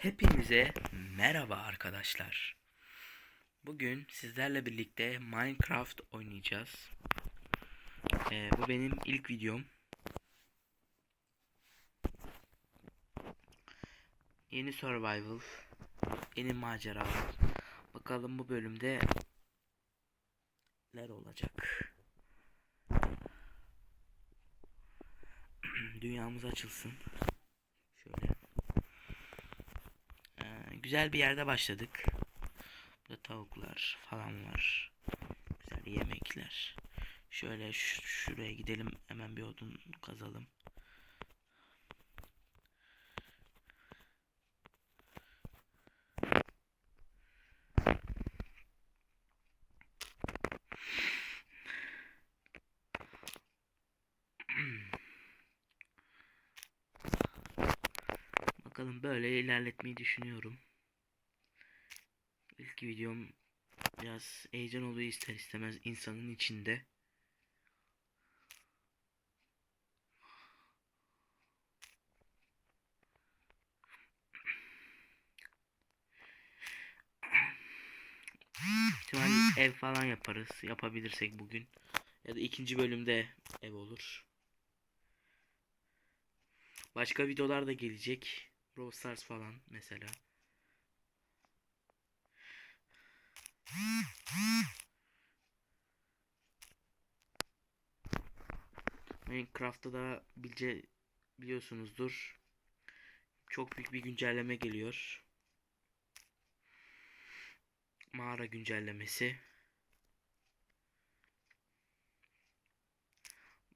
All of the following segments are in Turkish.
Hepinize merhaba arkadaşlar. Bugün sizlerle birlikte Minecraft oynayacağız. Ee, bu benim ilk videom. Yeni survival, yeni maceralar. Bakalım bu bölümde neler olacak. Dünyamız açılsın. Şöyle. Ee, güzel bir yerde başladık. Burada tavuklar falan var. Güzel yemekler. Şöyle şuraya gidelim. Hemen bir odun kazalım. Bakalım böyle ilerletmeyi düşünüyorum. İlk videom biraz heyecan oluyor ister istemez insanın içinde. İhtimal ev falan yaparız. Yapabilirsek bugün. Ya da ikinci bölümde ev olur. Başka videolar da gelecek. Brawl Stars falan mesela. Minecraft'ta da bilce biliyorsunuzdur. Çok büyük bir güncelleme geliyor. Mağara güncellemesi.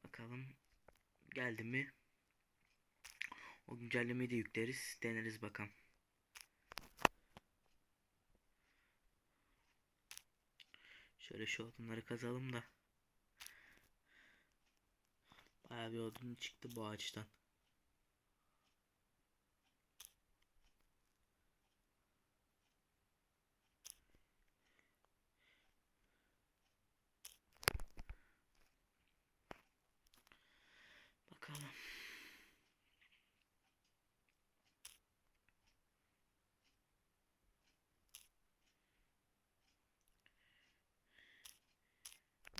Bakalım geldi mi? O güncellemeyi de yükleriz. Deneriz bakalım. Şöyle şu odunları kazalım da. Bayağı bir odun çıktı bu ağaçtan. Bakalım.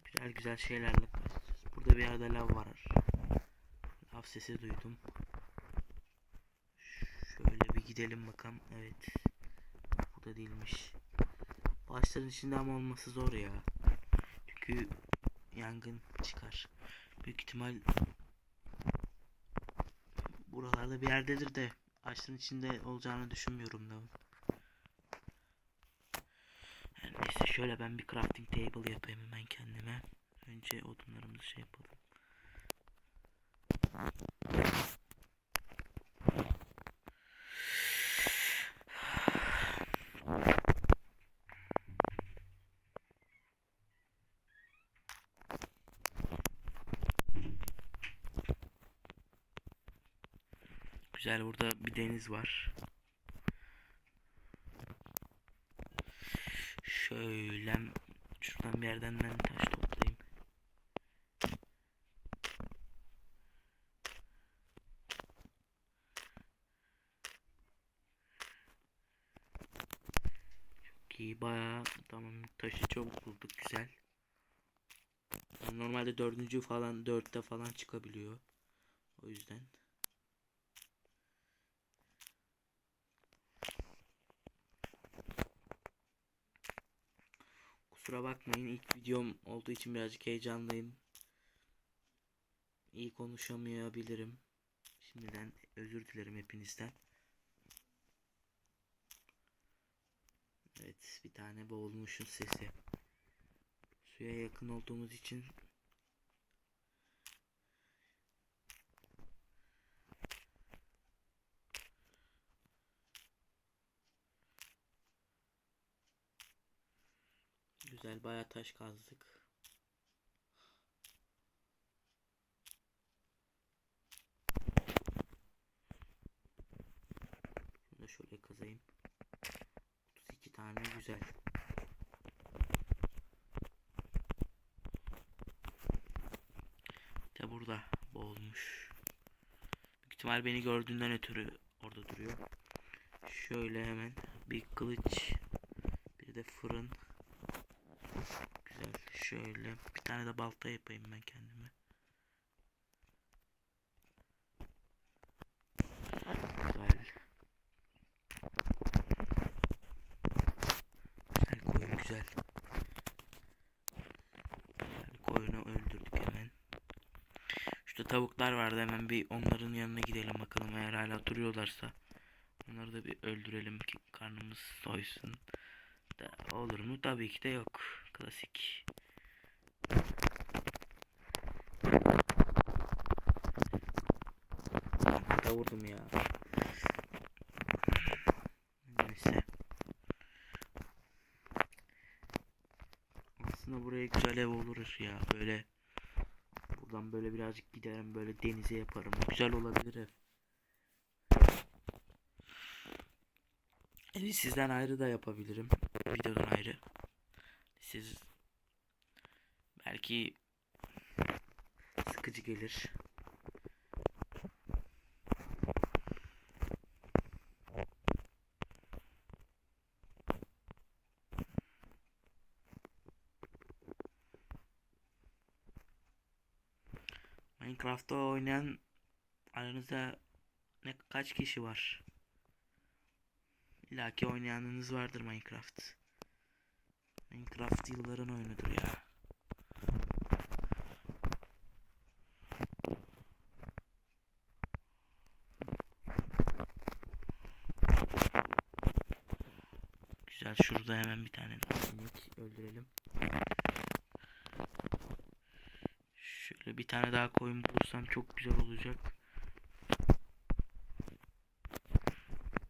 Güzel güzel şeylerle. Burada bir yerde lav var. Lav sesi duydum. Şöyle bir gidelim bakalım. Evet. Bu da değilmiş. Başların içinde ama olması zor ya. Çünkü yangın çıkar. Büyük ihtimal buralarda bir yerdedir de ağaçların içinde olacağını düşünmüyorum da. Her neyse şöyle ben bir crafting table yapayım hemen kendime. Önce odunlarımızı şey yapalım. Güzel burada bir deniz var. Şöyle şuradan bir yerden ben taş toplayayım. Çok bayağı tamam taşı çok bulduk güzel. Yani normalde dördüncü falan dörtte falan çıkabiliyor. O yüzden. Kusura bakmayın ilk videom olduğu için birazcık heyecanlıyım. İyi konuşamayabilirim. Şimdiden özür dilerim hepinizden. Evet bir tane boğulmuşun sesi. Suya yakın olduğumuz için Güzel bayağı taş kazdık. Şunu da şöyle kazayım. 32 tane güzel. De burada boğulmuş. Büyük ihtimal beni gördüğünden ötürü orada duruyor. Şöyle hemen bir kılıç. Bir de fırın. Güzel. Şöyle bir tane de balta yapayım ben kendime. Güzel. Güzel koyun güzel. Güzel koyunu öldürdük hemen. Şurada tavuklar vardı hemen bir onların yanına gidelim bakalım eğer hala duruyorlarsa. Onları da bir öldürelim ki karnımız doysun. Da olur mu? Tabii ki de yok. Klasik. Da vurdum ya. Neyse. Aslında buraya güzel ev olur ya. Böyle buradan böyle birazcık giderim böyle denize yaparım. Güzel olabilir ev. Sizden ayrı da yapabilirim. Videodan ayrı. Siz belki sıkıcı gelir. Minecraft'ta oynayan aranızda ne kaç kişi var? İlla oynayanınız vardır Minecraft. Minecraft yılların oyunudur ya. Güzel şurada hemen bir tane daha öldürelim. Şöyle bir tane daha koyun bulursam çok güzel olacak.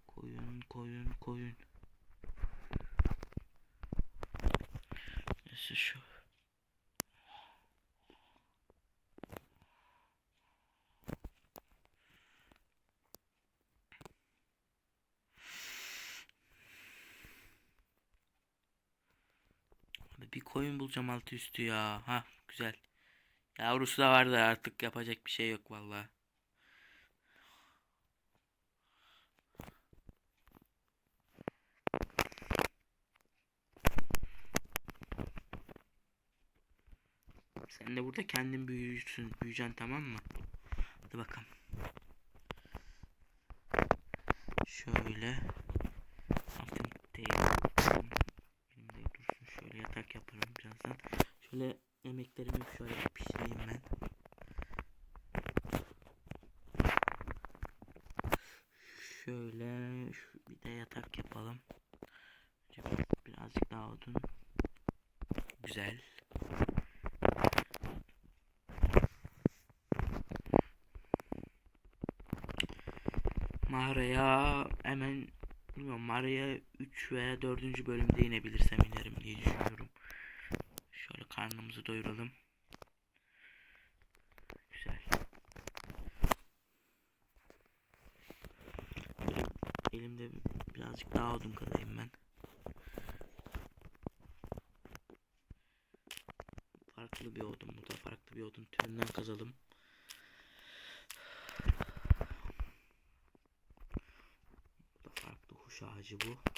Koyun, koyun, koyun. Neyse şu. Bir koyun bulacağım altı üstü ya. Ha güzel. Yavrusu da vardı artık yapacak bir şey yok vallahi. Sen de burada kendin büyüsün, büyüyeceksin tamam mı? Hadi bakalım. Şöyle. Altın değil. Benim de dursun. Şöyle yatak yaparım birazdan. Şöyle yemeklerimi şöyle pişireyim ben. Şöyle şu bir de yatak yapalım. Birazcık daha odun. Güzel. Mağaraya hemen bilmiyorum mağaraya 3 veya 4. bölümde inebilirsem inerim diye düşünüyorum. Karnımızı doyuralım. Güzel. Elimde birazcık daha odun kalayım ben. Farklı bir odun bu da farklı bir odun türünden kazalım. Bu da farklı huş ağacı bu.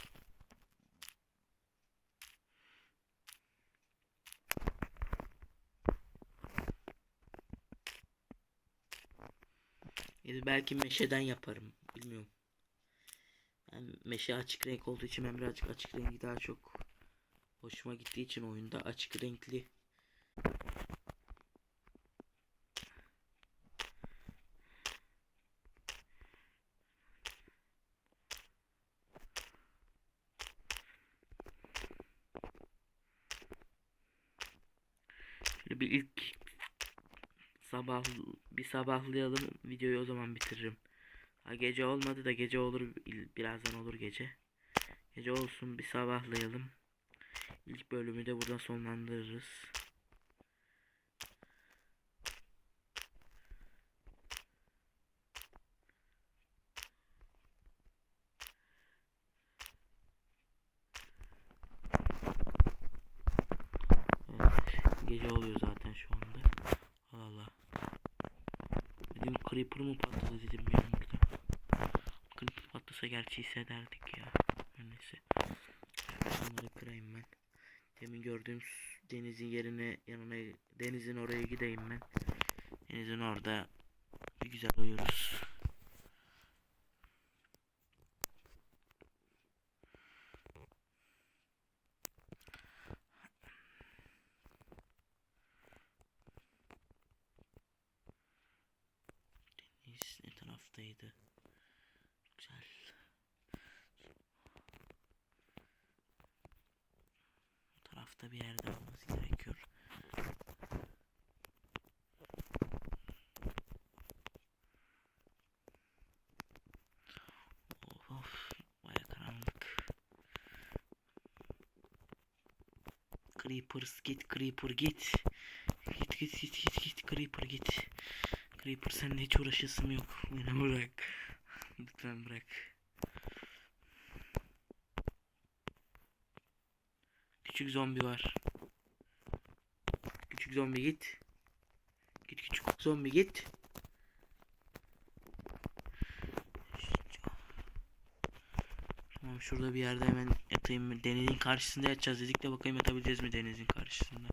Ya da belki meşeden yaparım. Bilmiyorum. Yani meşe açık renk olduğu için ben birazcık açık rengi daha çok hoşuma gittiği için oyunda açık renkli bir ilk sabah bir sabahlayalım videoyu o zaman bitiririm. Ha, gece olmadı da gece olur birazdan olur gece. Gece olsun bir sabahlayalım. İlk bölümü de burada sonlandırırız. Gece oluyor zaten şu anda. Creeper mı patladı dedim an burada. Creeper patladı olmasa gerçi hissederdik ya. Neyse. Bunları kırayım ben. Demin gördüğüm denizin yerine yanına denizin oraya gideyim ben. Denizin orada bir güzel uyuruz. Deniz ne taraftaydı? Güzel. Bu tarafta bir yerde olması gerekiyor. Of of. Baya karanlık. Creepers git Creeper git. Git git git git git Creeper git. Creeper seninle hiç uğraşasım yok. Beni bırak. Lütfen bırak. Küçük zombi var. Küçük zombi git. Git küçük zombi git. Tamam şurada bir yerde hemen yatayım. Denizin karşısında yatacağız dedik de bakayım yatabileceğiz mi denizin karşısında.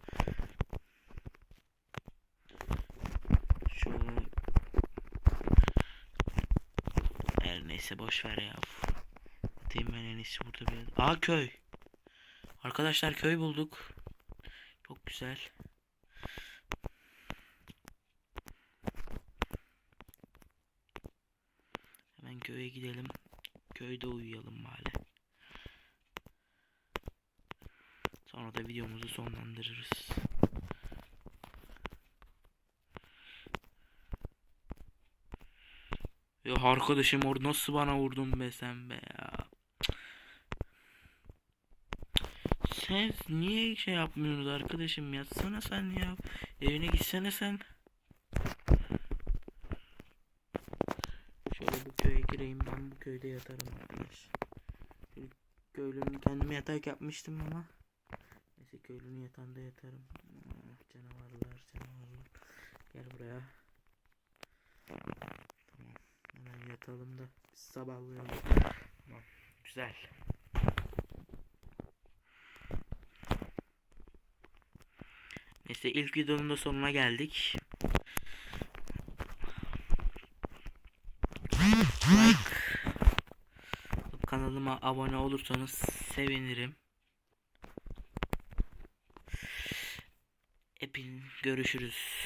Şöyle her neyse boş ver ya. Yatayım ben en iyisi burada bir. Aa köy. Arkadaşlar köy bulduk. Çok güzel. Hemen köye gidelim. Köyde uyuyalım bari. Sonra da videomuzu sonlandırırız. Ya arkadaşım or nasıl bana vurdun be sen be ya. Sen niye şey yapmıyorsunuz arkadaşım yatsana sen ya. Evine gitsene sen. Şöyle bu köye gireyim ben bu köyde yatarım arkadaş. Köylünün kendime yatak yapmıştım ama. Neyse köylünün yatağında yatarım. Ah, canavarlar canavarlar. Gel buraya. Tamam. Hemen yatalım da biz sabahlayalım. Tamam. Güzel. Neyse ilk videonun da sonuna geldik. Like kanalıma abone olursanız sevinirim. Hepin görüşürüz.